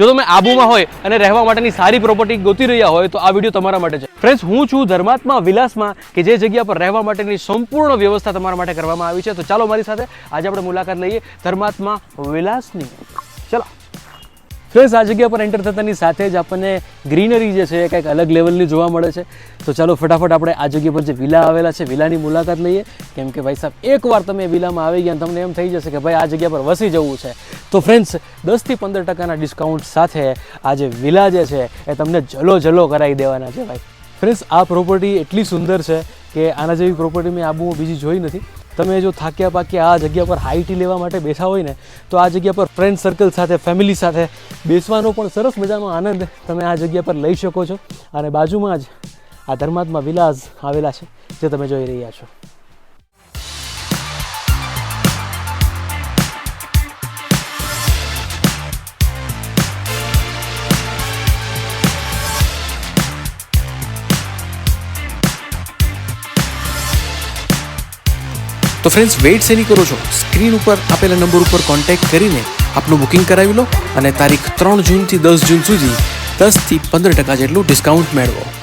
જો તમે આબુમાં હોય અને રહેવા માટેની સારી પ્રોપર્ટી ગોતી રહ્યા હોય તો આ વીડિયો તમારા માટે છે. ફ્રેન્ડ્સ હું છું ધર્માત્મા વિલાસમાં કે જે જગ્યા પર રહેવા માટેની સંપૂર્ણ વ્યવસ્થા તમારા માટે કરવામાં આવી છે. તો ચાલો મારી સાથે આજે આપણે મુલાકાત લઈએ ધર્માત્મા વિલાસની. ચલો. ફ્રેન્ડ્સ આ જગ્યા પર એન્ટર થતાની સાથે જ આપણને ગ્રીનરી જે છે એ કંઈક અલગ લેવલની જોવા મળે છે. તો ચાલો ફટાફટ આપણે આ જગ્યા પર જે વિલા આવેલા છે વિલાની મુલાકાત લઈએ. કેમ કે ભાઈ સાહેબ, એકવાર તમે વિલામાં આવી ગયા તમને એમ થઈ જશે કે ભાઈ આ જગ્યા પર વસી જવું છે. તો ફ્રેન્ડ્સ દસથી પંદર ટકાના ડિસ્કાઉન્ટ સાથે આ જે વિલા જે છે એ તમને જલો જલો કરાવી દેવાના છે ભાઈ. ફ્રેન્ડ્સ આ પ્રોપર્ટી એટલી સુંદર છે કે આના જેવી પ્રોપર્ટી મેં આબુમાં બીજી જોઈ નથી. તમે જો થાક્યા પાક્યા આ જગ્યા પર હાઈ ટી લેવા માટે બેઠા હોય ને, તો આ જગ્યા પર ફ્રેન્ડ સર્કલ સાથે ફેમિલી સાથે બેસવાનો પણ સરસ મજાનો આનંદ તમે આ જગ્યા પર લઈ શકો છો. અને બાજુમાં જ આ ધર્માત્મા વિલાસ આવેલા છે, જે તમે જોઈ રહ્યા છો. તો ફ્રેન્ડ્સ વેઇટ શેની કરો છો? સ્ક્રીન ઉપર આપેલા નંબર ઉપર કોન્ટેક્ટ કરીને આપનું બુકિંગ કરાવી લો અને તારીખ ત્રણ જૂનથી દસ જૂન સુધી દસથી પંદર ટકા જેટલું ડિસ્કાઉન્ટ મેળવો.